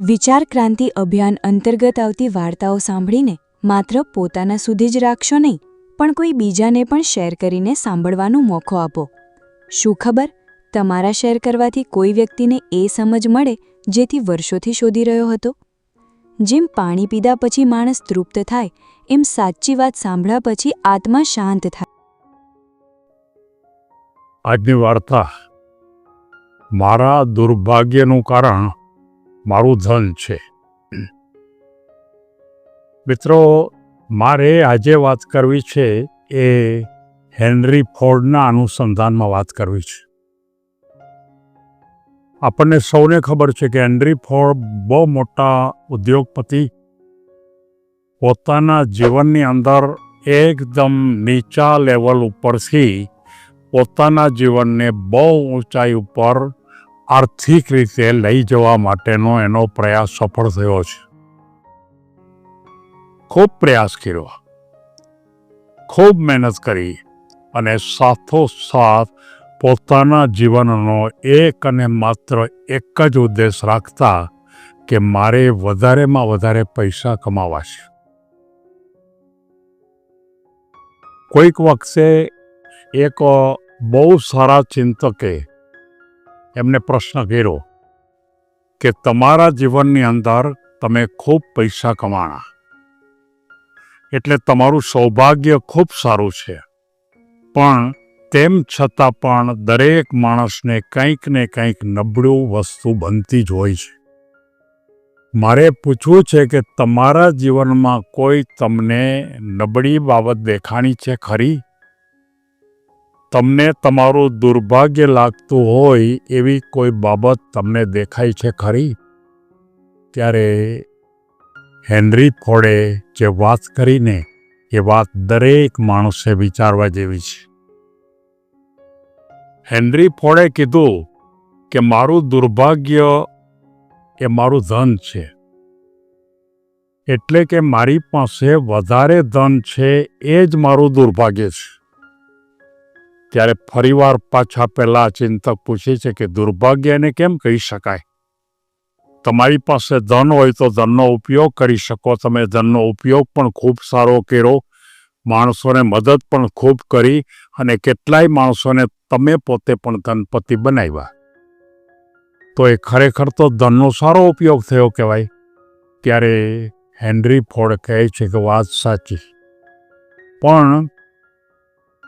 વિચાર ક્રાંતિ અભિયાન અંતર્ગત આવતી વાર્તાઓ સાંભળીને માત્ર પોતાના સુધી જ રાખશો નહીં, પણ કોઈ બીજાને પણ શેર કરીને સાંભળવાનો મોકો આપો. શું ખબર? તમારા શેર કરવાથી કોઈ વ્યક્તિને એ સમજ મળે જેથી વર્ષોથી શોધી રહ્યો હતો? જેમ પાણી પીધા પછી માણસ તૃપ્ત થાય, એમ સાચી વાત સાંભળ્યા પછી આત્મા શાંત થાય. આજની વાર્તા મારા દુર્ભાગ્યનું કારણ મારું ધન છે. મિત્રો, મારે આજે વાત કરવી છે એ હેનરી ફોર્ડના અનુસંધાનમાં વાત કરવી છે. આપણને સૌને ખબર છે કે હેનરી ફોર્ડ બહુ મોટા ઉદ્યોગપતિ, પોતાના જીવનની અંદર એકદમ નીચા લેવલ ઉપરથી પોતાના જીવનને બહુ ઊંચાઈ ઉપર આર્થિક રીતે લઈ જવા માટેનો એનો પ્રયાસ સફળ થયો છે. ખૂબ પ્રયાસ કર્યો. ખૂબ મહેનત કરી અને સાથોસાથ પોતાના જીવનનો એક અને માત્ર એક જ ઉદ્દેશ રાખતા કે મારે વધારેમાં વધારે પૈસા કમાવા છે. કોઈક વખતે એક બહુ સારા ચિંતકે એમને પ્રશ્ન કર્યો કે તમારા જીવનની અંદર તમે ખૂબ પૈસા કમાણા. એટલે તમારું સૌભાગ્ય ખૂબ સારું છે. પણ તેમ છતાં પણ દરેક માણસને કંઈક ને કંઈક નબળું વસ્તુ બનતી જ હોય છે. મારે પૂછવું છે કે તમારા જીવનમાં કોઈ તમને નબળી બાબત દેખાણી છે ખરી? તમને તમારું દુર્ભાગ્ય લાગતું હોય એવી કોઈ બાબત તમને દેખાય છે ખરી? ત્યારે હેનરી ફોડે જે વાત કરીને એ વાત દરેક માણસે વિચારવા જેવી છે. હેનરી ફોડે કીધું કે મારું દુર્ભાગ્ય એ મારું ધન છે. એટલે કે મારી પાસે વધારે ધન છે એ જ મારું દુર્ભાગ્ય છે. ત્યારે ફરીવાર પાછા પહેલા ચિંતક પૂછે છે કે દુર્ભાગ્ય એને કેમ કહી શકાય? તમારી પાસે ધન હોય તો ધનનો ઉપયોગ કરી શકો. તમે ધનનો ઉપયોગ પણ ખૂબ સારો કર્યો. માણસોને મદદ પણ ખૂબ કરી અને કેટલાય માણસોને તમે પોતે પણ ધનપતિ બનાવ્યા. તો એ ખરેખર તો ધનનો સારો ઉપયોગ થયો કહેવાય. ત્યારે હેનરી ફોર્ડ કહે છે કે વાત સાચી. પણ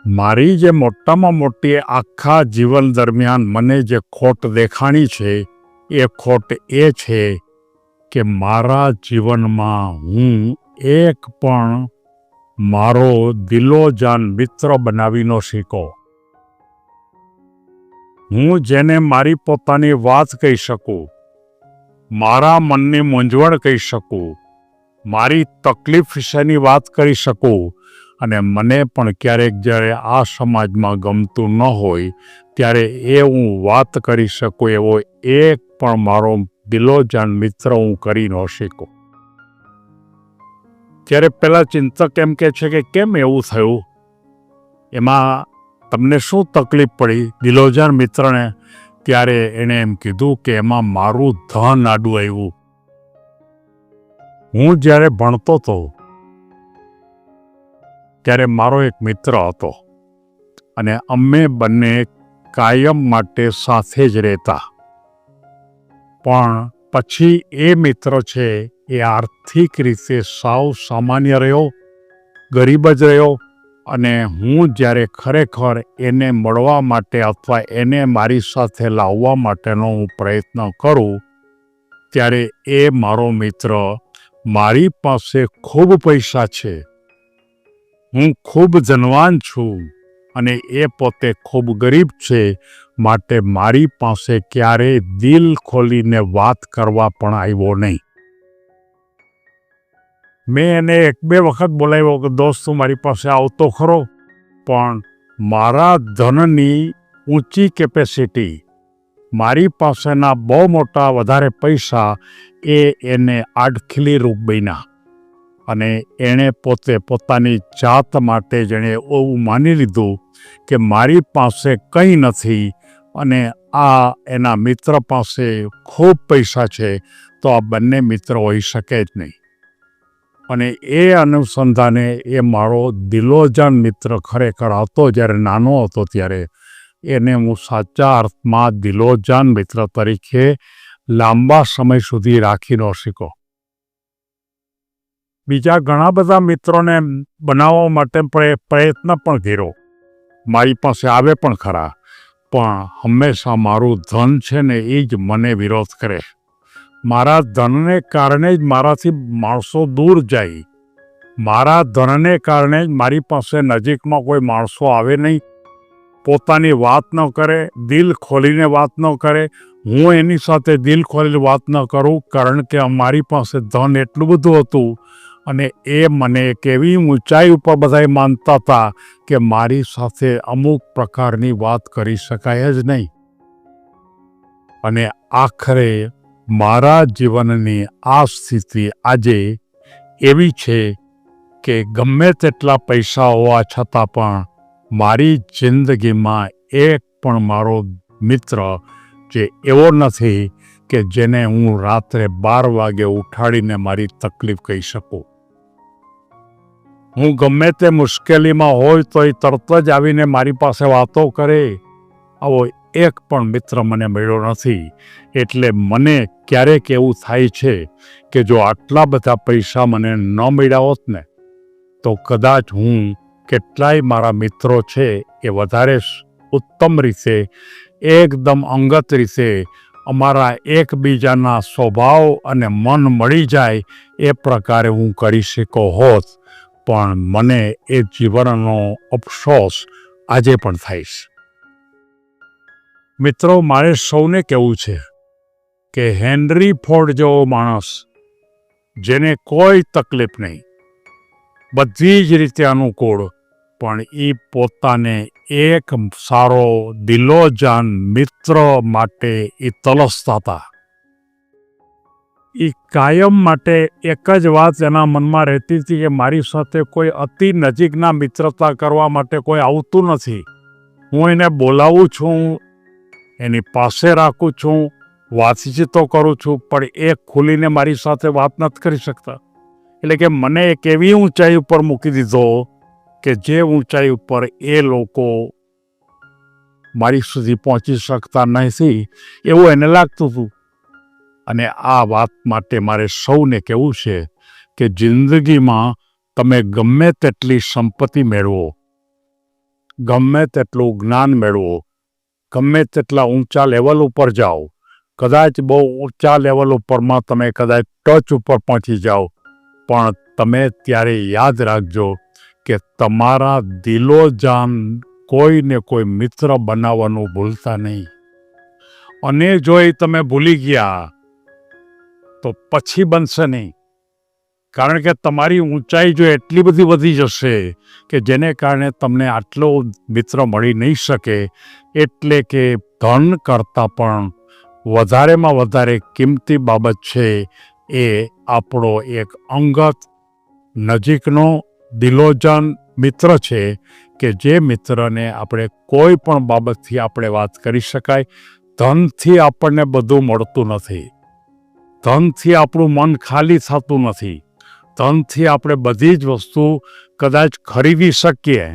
મારી જે મોટામાં મોટી આખા જીવન દરમિયાન મને જે ખોટ દેખાણી છે, એ ખોટ એ છે કે મારા જીવનમાં હું એક પણ મારો દિલોજાન મિત્ર બનાવી ન શીખો. હું જેને મારી પોતાની વાત કહી શકું, મારા મનની મૂંઝવણ કહી શકું, મારી તકલીફ વિશેની વાત કરી શકું અને મને પણ ક્યારેક જ્યારે આ સમાજમાં ગમતું ન હોય, ત્યારે એ હું વાત કરી શકું એવો એક પણ મારો દિલોજાન મિત્ર હું કરી ન શકું. ત્યારે પહેલાં ચિંતક એમ કે છે કે કેમ એવું થયું? એમાં તમને શું તકલીફ પડી? દિલોજાન મિત્રને ત્યારે એણે એમ કીધું કે એમાં મારું ધન આડું આવ્યું. હું જ્યારે ભણતો હતો ત્યારે મારો એક મિત્ર હતો અને અમે બંને કાયમ માટે સાથે જ રહેતા. પણ પછી એ મિત્ર છે એ આર્થિક રીતે સાવ સામાન્ય રહ્યો, ગરીબ જ રહ્યો અને હું જ્યારે ખરેખર એને મળવા માટે અથવા એને મારી સાથે લાવવા માટેનો હું પ્રયત્ન કરું, ત્યારે એ મારો મિત્ર મારી પાસે ખૂબ પૈસા છે. હું ખૂબ ધનવાન છું અને એ પોતે ખૂબ ગરીબ છે, માટે મારી પાસે ક્યારેય દિલ ખોલીને વાત કરવા પણ આવ્યો નહીં. મેં એને એક બે વખત બોલાવ્યો કે, દોસ્ત મારી પાસે આવતો ખરો, પણ મારા ધનની ઊંચી કેપેસિટી મારી પાસેના બહુ મોટા વધારે પૈસા એ એને આડખીલી રૂપ બન્યા. અને એણે પોતે પોતાની જાત માટે જેણે એવું માની લીધું કે મારી પાસે કંઈ નથી અને આ એના મિત્ર પાસે ખૂબ પૈસા છે, તો આ બંને મિત્ર હોઈ શકે જ નહીં. અને એ અનુસંધાને એ મારો દિલોજાન મિત્ર ખરેખર હતો જ્યારે નાનો હતો ત્યારે, એને હું સાચા અર્થમાં દિલોજાન મિત્ર તરીકે લાંબા સમય સુધી રાખી ન શીખો બીજા ઘણા બધા મિત્રોને બનાવવા માટે પ્રય- પ્રયત્ન પણ કર્યો. મારી પાસે આવે પણ ખરા, પણ હંમેશા મારું ધન છે ને એ જ મને વિરોધ કરે. મારા ધનને કારણે જ મારાથી માણસો દૂર જાય. મારા ધનને કારણે જ મારી પાસે નજીકમાં કોઈ માણસો આવે નહીં. પોતાની વાત ન કરે, દિલ ખોલીને વાત ન કરે. હું એની સાથે દિલ ખોલીને વાત ન કરું કારણ કે મારી પાસે ધન એટલું બધું હતું અને એ મને એક એવી ઊંચાઈ ઉપર બધાય માનતા હતા કે મારી સાથે અમુક પ્રકારની વાત કરી શકાય જ નહીં. અને આખરે મારા જીવનની આ સ્થિતિ આજે એવી છે કે ગમે તેટલા પૈસા હોવા છતાં પણ મારી જિંદગીમાં એક પણ મારો મિત્ર જે એવો નથી કે જેને હું રાત્રે બાર વાગે ઉઠાડીને મારી તકલીફ કહી શકું. હું ગમે તે મુશ્કેલીમાં હોય તો એ તરત જ આવીને મારી પાસે વાતો કરે. આવો એક પણ મિત્ર મને મળ્યો નથી. એટલે મને ક્યારેક એવું થાય છે કે જો આટલા બધા પૈસા મને ન મળ્યા હોત ને, તો કદાચ હું કેટલાય મારા મિત્રો છે એ વધારે ઉત્તમ રીતે, એકદમ અંગત રીતે અમારા એકબીજાના સ્વભાવ અને મન મળી જાય એ પ્રકારે હું કરી શકો હોત. પણ મને એ જીવનનો અફસોસ આજે પણ થાય છે. મિત્રો, મારે સૌને કહેવું છે કે હેનરી ફોર્ડ જેવો માણસ જેને કોઈ તકલીફ નહીં, બધી જ રીતે અનુકૂળ, પણ એ પોતાને એક સારો દિલોજાન મિત્ર માટે એ તલસતા હતા. એ કાયમ માટે એક જ વાત એના મનમાં રહેતી હતી કે મારી સાથે કોઈ અતિ નજીકના મિત્રતા કરવા માટે કોઈ આવતું નથી. હું એને બોલાવું છું, એની પાસે રાખું છું, વાતચીતો કરું છું, પણ એ ખુલીને મારી સાથે વાત નથી કરી શકતા. એટલે કે મને એક એવી ઊંચાઈ ઉપર મૂકી દીધો કે જે ઊંચાઈ ઉપર એ લોકો મારી સુધી પહોંચી શકતા નથી. એવું એને લાગતું હતું. અને આ વાત માટે મારે સૌને કહેવું છે કે જિંદગીમાં તમે ગમે તેટલી સંપત્તિ મેળવો, ગમે તેટલું જ્ઞાન મેળવો, ગમે તેટલા ઊંચા લેવલ ઉપર જાઓ, કદાચ બહુ ઊંચા લેવલ ઉપરમાં તમે કદાચ ટચ ઉપર પહોંચી જાઓ, પણ તમે ત્યારે યાદ રાખજો કે તમારા દિલોજાન કોઈને કોઈ મિત્ર બનાવવાનું ભૂલતા નહીં. અને જો એ તમે ભૂલી ગયા તો પછી બનશે નહીં. કારણ કે તમારી ઊંચાઈ જો એટલી બધી વધી જશે કે જેને કારણે તમને આટલો મિત્ર મળી નહીં શકે, એટલે કે ધન કરતાં પણ વધારેમાં વધારે કિંમતી બાબત છે એ આપણો એક અંગત, નજીકનો, દિલોજન મિત્ર છે કે જે મિત્રને આપણે કોઈ પણ બાબતથી આપણે વાત કરી શકાય. ધનથી આપણને બધું મળતું નથી. ધનથી આપણું મન ખાલી થતું નથી. ધનથી આપણે બધી જ વસ્તુ કદાચ ખરીદી શકીએ,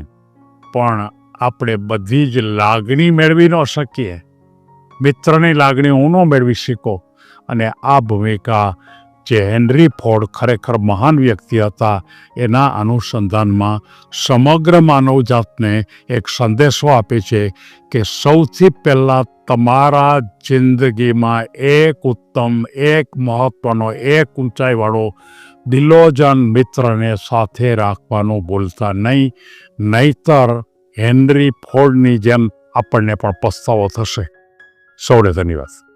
પણ આપણે બધી જ લાગણી મેળવી ન શકીએ. મિત્રની લાગણી હું ન મેળવી શકો અને આ ભૂમિકા જે હેનરી ફોર્ડ ખરેખર મહાન વ્યક્તિ હતા, એના અનુસંધાનમાં સમગ્ર માનવજાતને એક સંદેશો આપે છે કે સૌથી પહેલાં તમારા જિંદગીમાં એક ઉત્તમ, એક મહત્વનો, એક ઊંચાઈવાળો, દિલોજન મિત્રને સાથે રાખવાનું ભૂલતા નહીં, નહીતર હેનરી ફોર્ડની જેમ આપણને પણ પસ્તાવો થશે. સૌને ધન્યવાદ.